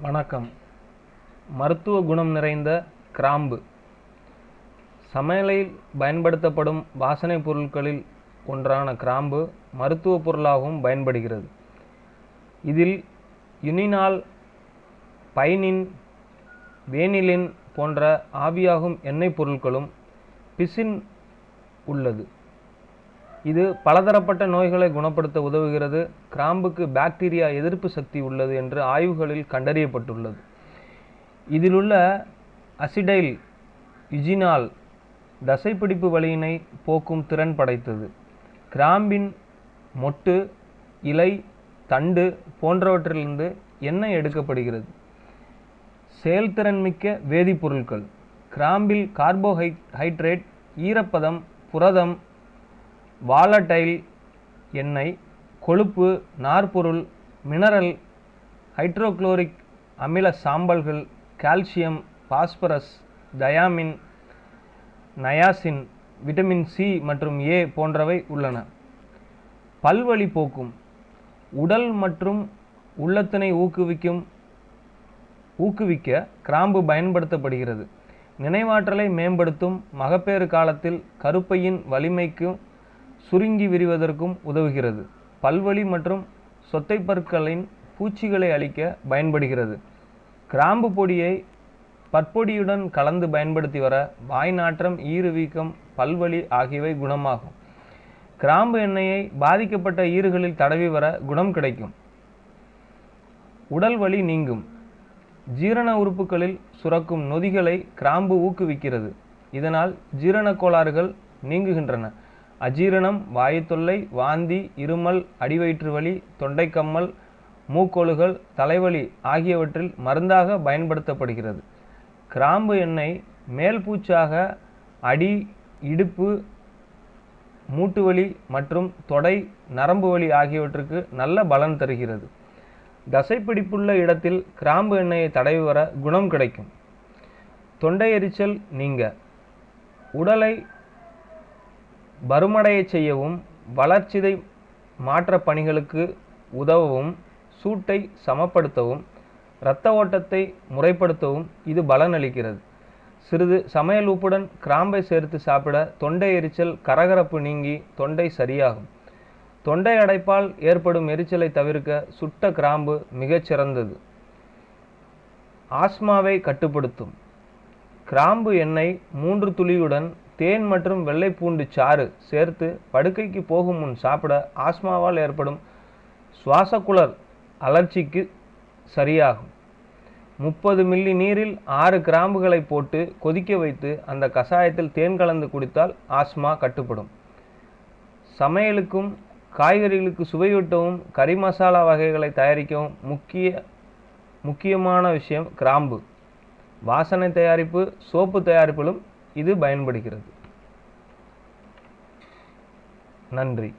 வணக்கம். மருத்துவ குணம் நிறைந்த கிராம்பு. சமையலில் பயன்படுத்தப்படும் வாசனைப் பொருட்களில் ஒன்றான கிராம்பு மருத்துவப் பொருளாகவும் பயன்படுகிறது. இதில் யுனினால் பைனின் வேனிலின் போன்ற ஆவியாகும் எண்ணெய் பொருட்களும் பிசின் உள்ளது. இது பலதரப்பட்ட நோய்களை குணப்படுத்த உதவுகிறது. கிராம்புக்கு பாக்டீரியா எதிர்ப்பு சக்தி உள்ளது என்று ஆய்வுகளில் கண்டறியப்பட்டுள்ளது. இதிலுள்ள அசிடைல் இஜினால் தசைப்பிடிப்பு வலியினை போக்கும் திறன் படைத்தது. கிராம்பின் மொட்டு இலை தண்டு போன்றவற்றிலிருந்து எண்ணெய் எடுக்கப்படுகிறது. செயல்திறன் மிக்க வேதிப்பொருட்கள். கிராம்பில் கார்போஹை ஹைட்ரேட் ஈரப்பதம் புரதம் வாலடைல் எண்ணெய் கொழுப்பு நார்ப்பொருள் மினரல் ஹைட்ரோகுளோரிக் அமில சாம்பல்கள் calcium phosphorus thiamine niacin vitamin C மற்றும் ஏ போன்றவை உள்ளன. பல்வழி போக்கும் உடல் மற்றும் உள்ளத்தினை ஊக்குவிக்கும் ஊக்குவிக்க கிராம்பு பயன்படுத்தப்படுகிறது. நினைவாற்றலை மேம்படுத்தும் மகப்பேறு காலத்தில் கருப்பையின் வலிமைக்கும் சுருங்கி விரிவதற்கும் உதவுகிறது. பல்வழி மற்றும் சொத்தைப்பற்களின் பூச்சிகளை அழிக்க பயன்படுகிறது. கிராம்பு பொடியை பற்பொடியுடன் கலந்து பயன்படுத்தி வர வாய் நாற்றம் ஈறுவீக்கம் பல்வலி ஆகியவை குணமாகும். கிராம்பு எண்ணெயை பாதிக்கப்பட்ட ஈறுகளில் தடவி வர குணம் கிடைக்கும். உடல் வலி நீங்கும். ஜீரண உறுப்புகளில் சுரக்கும் நொதிகளை கிராம்பு ஊக்குவிக்கிறது. இதனால் ஜீரண கோளாறுகள் நீங்குகின்றன. அஜீரணம் வாயுத்தொல்லை வாந்தி இருமல் அடிவயிற்று வலி தொண்டைக்கம்மல் மூக்கொழுகள் தலைவலி ஆகியவற்றில் மருந்தாக பயன்படுத்தப்படுகிறது. கிராம்பு எண்ணெய் மேல் பூச்சாக அடி இடுப்பு மூட்டுவலி மற்றும் தொடை நரம்பு வலி ஆகியவற்றுக்கு நல்ல பலன் தருகிறது. தசைப்பிடிப்புள்ள இடத்தில் கிராம்பு எண்ணெயை தடவி வர குணம் கிடைக்கும். தொண்டை எரிச்சல் நீங்க. உடலை பருமடையச் செய்யவும் வளர்ச்சிதை மாற்ற பணிகளுக்கு உதவவும் சூட்டை சமப்படுத்தவும் இரத்த ஓட்டத்தை முறைப்படுத்தவும் இது பலனளிக்கிறது. சிறிது சமையல் உப்புடன் கிராம்பை சேர்த்து சாப்பிட தொண்டை எரிச்சல் கரகரப்பு நீங்கி தொண்டை சரியாகும். தொண்டை அடைப்பால் ஏற்படும் எரிச்சலை தவிர்க்க சுட்ட கிராம்பு மிகச்சிறந்தது ஆஸ்மாவை கட்டுப்படுத்தும். கிராம்பு எண்ணெய் மூன்று துளியுடன் தேன் மற்றும் வெள்ளை பூண்டு சாறு சேர்த்து படுக்கைக்கு போகும் முன் சாப்பிட ஆஸ்மாவால் ஏற்படும் சுவாசக்குழல் அலர்ச்சிக்கு சரியாகும். முப்பது மில்லி நீரில் ஆறு கிராம்புகளை போட்டு கொதிக்க வைத்து அந்த கஷாயத்தில் தேன் கலந்து குடித்தால் ஆஸ்மா கட்டுப்படும். சமையலுக்கும் காய்கறிகளுக்கு சுவையூட்டவும் கறி மசாலா வகைகளை தயாரிக்கவும் முக்கிய முக்கியமான விஷயம் கிராம்பு. வாசனை தயாரிப்பு சோப்பு தயாரிப்பிலும் இது பயன்படுகிறது. நன்றி.